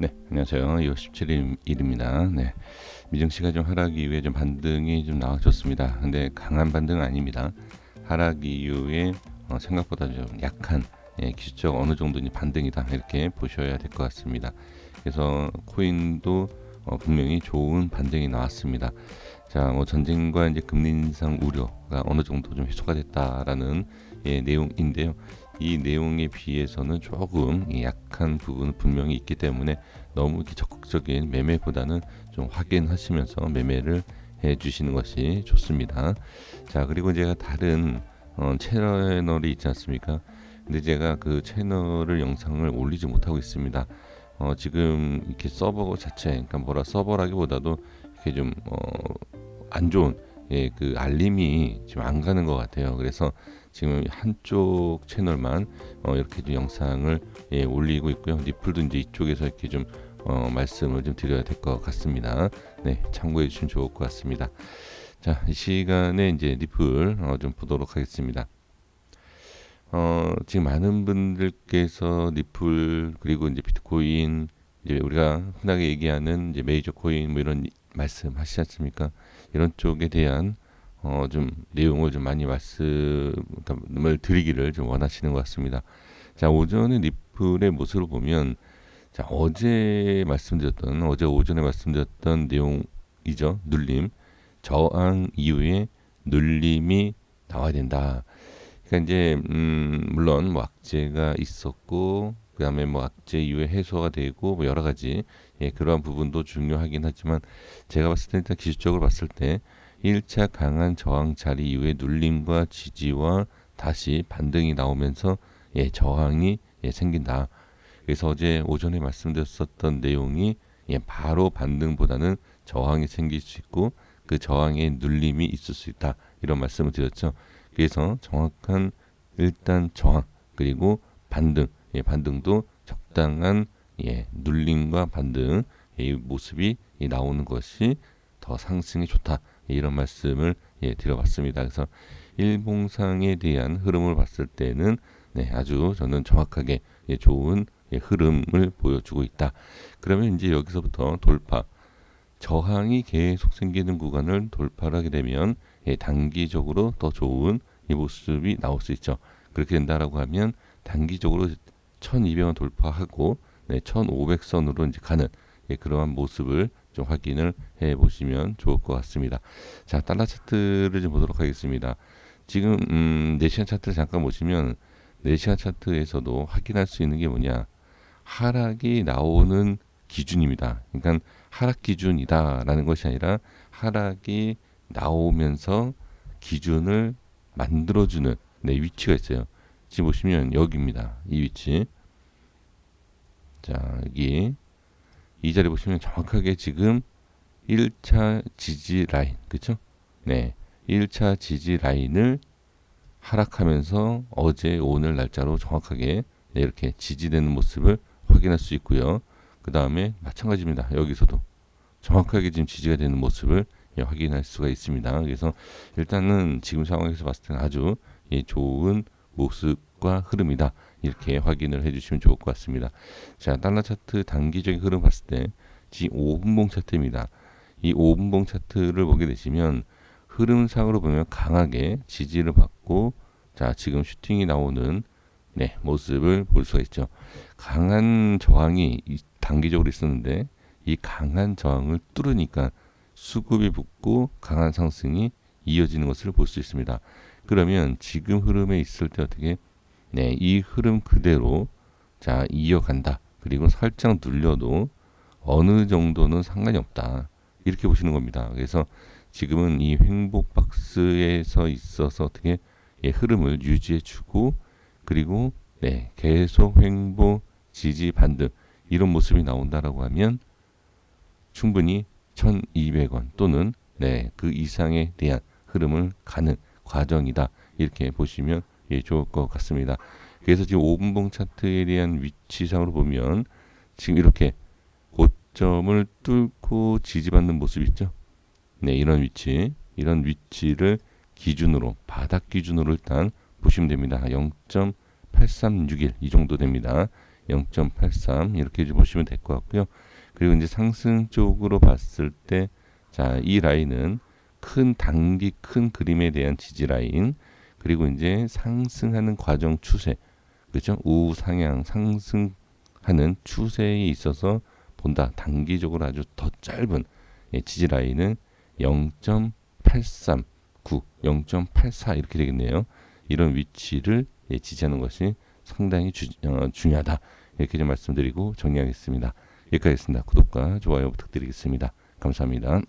네, 안녕하세요. 2월 17일입니다. 네, 미정 씨가 좀 하락 이후에 좀 반등이 좀 나와줬습니다. 근데 강한 반등은 아닙니다. 하락 이후에 어, 생각보다 좀 약한 예, 기술적 어느 정도 반등이다 이렇게 보셔야 될 것 같습니다. 그래서 코인도 어, 분명히 좋은 반등이 나왔습니다. 자, 뭐 전쟁과 이제 금리 인상 우려가 어느 정도 좀 해소가 됐다라는 예, 내용인데요. 이 내용에 비해서는 조금 약한 부분은 분명히 있기 때문에 너무 이렇게 적극적인 매매보다는 좀 확인하시면서 매매를 해 주시는 것이 좋습니다. 자, 그리고 제가 다른 어, 채널이 있지 않습니까? 근데 제가 그 채널을 영상을 올리지 못하고 있습니다. 어, 지금 이렇게 서버 자체, 그러니까 뭐라 서버라기보다도 이렇게 좀 어, 안 좋은 예, 그 알림이 지금 안 가는 것 같아요. 그래서 지금 한쪽 채널만 어, 이렇게 좀 영상을 예, 올리고 있고요. 리플도 이제 이쪽에서 이렇게 좀 어, 말씀을 좀 드려야 될 것 같습니다. 네, 참고해 주시면 좋을 것 같습니다. 자, 이 시간에 이제 리플 어, 좀 보도록 하겠습니다. 어, 지금 많은 분들께서 리플 그리고 이제 비트코인 이제 우리가 흔하게 얘기하는 이제 메이저 코인 뭐 이런 말씀하시지 않습니까? 이런 쪽에 대한 어, 좀 내용을 좀 많이 말씀을 드리기를 좀 원하시는 것 같습니다. 자, 오전에 리플의 모습을 보면 자, 어제 말씀드렸던 어제 오전에 말씀드렸던 내용이죠. 눌림. 저항 이후에 눌림이 나와야 된다. 그러니까 이제 음 물론 뭐 악재가 있었고 그다음에 뭐 악재 이후에 해소가 되고 뭐 여러 가지 예, 그러한 부분도 중요하긴 하지만 제가 봤을 때 일단 기술적으로 봤을 때 1차 강한 저항 자리 이후에 눌림과 지지와 다시 반등이 나오면서 예, 저항이 예, 생긴다. 그래서 어제 오전에 말씀드렸었던 내용이 예, 바로 반등보다는 저항이 생길 수 있고 그 저항에 눌림이 있을 수 있다. 이런 말씀을 드렸죠. 그래서 정확한 일단 저항 그리고 반등, 예, 반등도 적당한 예, 눌림과 반등 예, 이 모습이 예, 나오는 것이 더 상승이 좋다. 예, 이런 말씀을 예, 드려봤습니다. 그래서 일봉상에 대한 흐름을 봤을 때는 네, 아주 저는 정확하게 예, 좋은 예, 흐름을 보여주고 있다. 그러면 이제 여기서부터 돌파, 저항이 계속 생기는 구간을 돌파를 하게 되면 예, 단기적으로 더 좋은 이 모습이 나올 수 있죠. 그렇게 된다라고 하면 단기적으로 1200원 돌파하고 네, 1500선으로 이제 가는 예, 그러한 모습을 좀 확인을 해 보시면 좋을 것 같습니다. 자, 달러 차트를 좀 보도록 하겠습니다. 지금 음, 4시간 차트를 잠깐 보시면 4시간 차트에서도 확인할 수 있는 게 뭐냐? 하락이 나오는 기준입니다. 그러니까 하락 기준이다라는 것이 아니라 하락이 나오면서 기준을 만들어주는 네, 위치가 있어요. 지금 보시면 여기입니다. 이 위치. 자, 여기 이 자리 보시면 정확하게 지금 1차 지지 라인, 그쵸? 네. 1차 지지 라인을 하락하면서 어제 오늘 날짜로 정확하게 네, 이렇게 지지되는 모습을 확인할 수 있고요. 그 다음에 마찬가지입니다. 여기서도 정확하게 지금 지지가 되는 모습을 예, 확인할 수가 있습니다. 그래서 일단은 지금 상황에서 봤을 때는 아주 예, 좋은 모습과 흐름이다. 이렇게 확인을 해주시면 좋을 것 같습니다. 자, 달러 차트 단기적인 흐름 봤을 때 지금 5분봉 차트입니다. 이 5분봉 차트를 보게 되시면 흐름상으로 보면 강하게 지지를 받고 자, 지금 슈팅이 나오는 네, 모습을 볼 수가 있죠. 강한 저항이 단기적으로 있었는데 이 강한 저항을 뚫으니까 수급이 붙고 강한 상승이 이어지는 것을 볼 수 있습니다. 그러면 지금 흐름에 있을 때 어떻게 네, 이 흐름 그대로 자, 이어간다. 그리고 살짝 눌려도 어느 정도는 상관이 없다. 이렇게 보시는 겁니다. 그래서 지금은 이 횡복 박스에서 있어서 어떻게 예, 흐름을 유지해 주고 그리고 네, 계속 횡보 지지 반등 이런 모습이 나온다라고 하면 충분히 1,200원 또는 네, 그 이상에 대한 흐름을 가는 과정이다. 이렇게 보시면 예, 좋을 것 같습니다. 그래서 지금 5분봉 차트에 대한 위치상으로 보면 지금 이렇게 고점을 뚫고 지지받는 모습 있죠. 네, 이런 위치, 이런 위치를 기준으로 바닥 기준으로 일단 보시면 됩니다. 0.8361 이 정도 됩니다. 0.83 이렇게 좀 보시면 될 것 같고요. 그리고 이제 상승 쪽으로 봤을 때 자, 이 라인은 큰 단기 큰 그림에 대한 지지 라인 그리고 이제 상승하는 과정 추세 그렇죠? 우상향 상승하는 추세에 있어서 본다. 단기적으로 아주 더 짧은 예, 지지 라인은 0.839, 0.84 이렇게 되겠네요. 이런 위치를 예, 지지하는 것이 상당히 주, 어, 중요하다. 이렇게 좀 말씀드리고 정리하겠습니다. 여기까지 했습니다. 구독과 좋아요 부탁드리겠습니다. 감사합니다.